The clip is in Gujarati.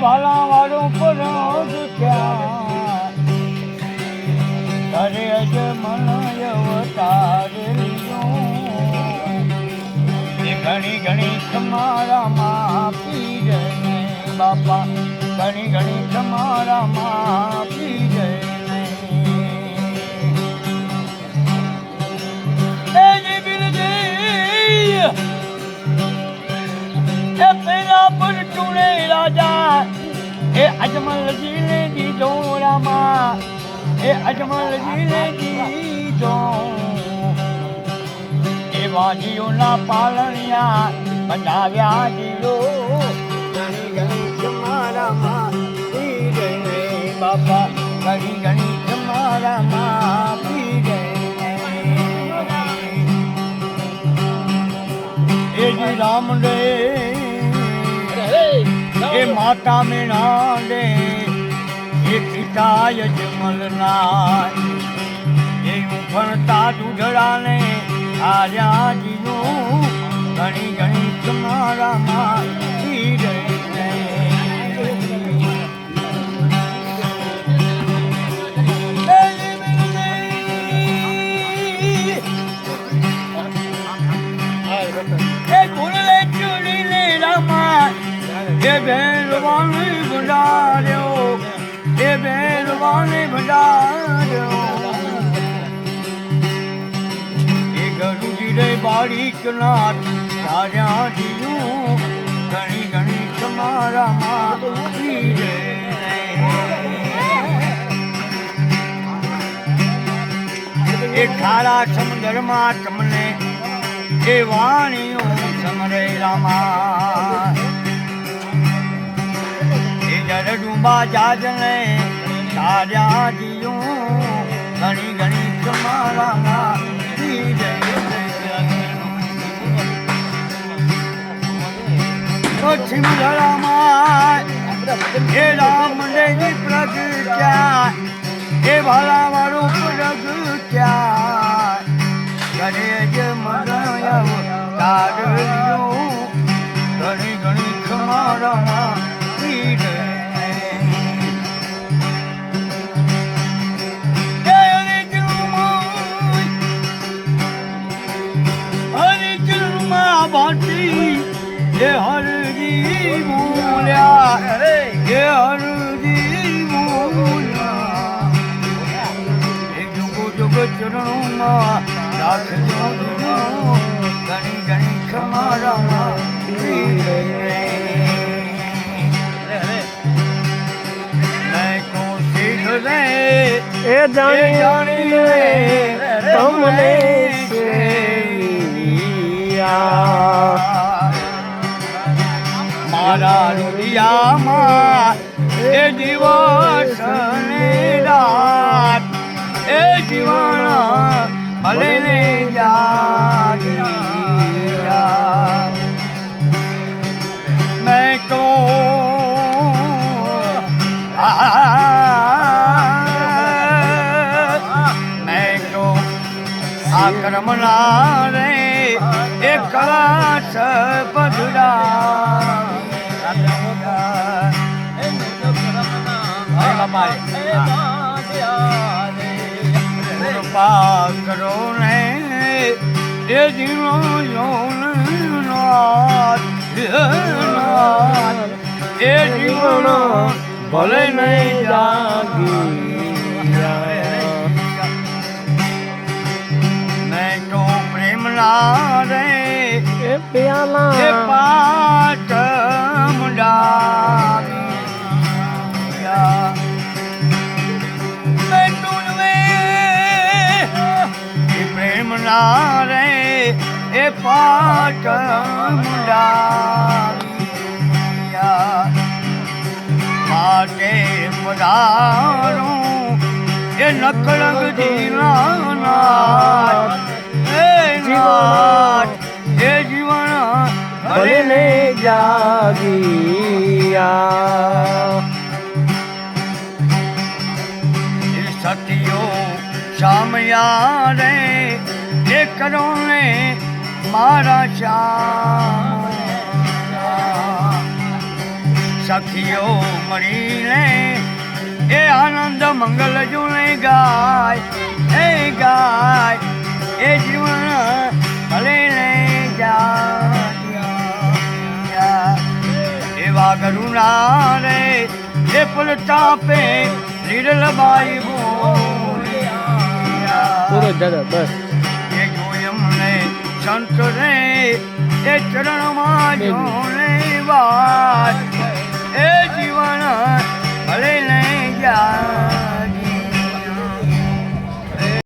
ભાલા વાળું પર ક્યાં? તારે અજ મન અવતાર એ ઘણી ઘણી તમારા માં પી જઈને બાપા. ઘણી ઘણી તમારા માં પી જઈને ચૂણે રાજા. એ અજમલજીને દીધો રામા એ અજમલજીને દીધો. એ માતા મીણા રે એ પિતા યજમલના એ ઉફણતા દૂધડાને આર્યા જીનું ઘણી ઘણી તમારામાં એ ભેરવાણી ભંડાર્યો એ ભેરવાણી ભંડાર્યો એ ગરુજી રે બારીક નાથ તાર્યા જીવું ઘણી ઘણી તમારા માં એ ખારા સમુદ્રમાં તમને એ વાણીઓ સમરે રામા જર ડુંબા જાજને તાર્યા જીયું ઘણી ઘણી સિમરામાં એ રામ મંડળની પ્રગટ્યા. એ ભાલા વાળું પ્રગટ્યા. ઘરે જ મનાયવ તારયો એ હરજી બોલ્યા એ હરજી બોલ્યા એ જુગો જુગો ચરણોમાં રાખજો ઘણી ઘણી ખમારામાં એ જાણી તમને. મારા રૂડિયામાં એ દિવસ ને રાત, એ જીવન ભલે ને મેં તો મેં તો આક્રમણા રે, એ કળાશ પધરા કૃપા કરો ને એ જીણો યોન એ જીવન ભલે નહીં જાગી. ના રે એ પાટ મુંડા પાટે પધારું એ નકળંગ જીવાના એ નાથ, એ જીવન ભલે જાગિયા. સતિયો શામયા રે એ કરો ને મારા શ્યામ સખીઓ મળીને એ આનંદ મંગલ જુને ગાય, એ ગાય, એ જીવન ભલે ને જા એવા કરુણા રે એ પલટાપે લીડલબાઈ બોલ્યા. પૂરો દાદા, બસ. સંત રે એ ચરણમાં જોણે વાત. એ જીવન ભલે નહીં જાય.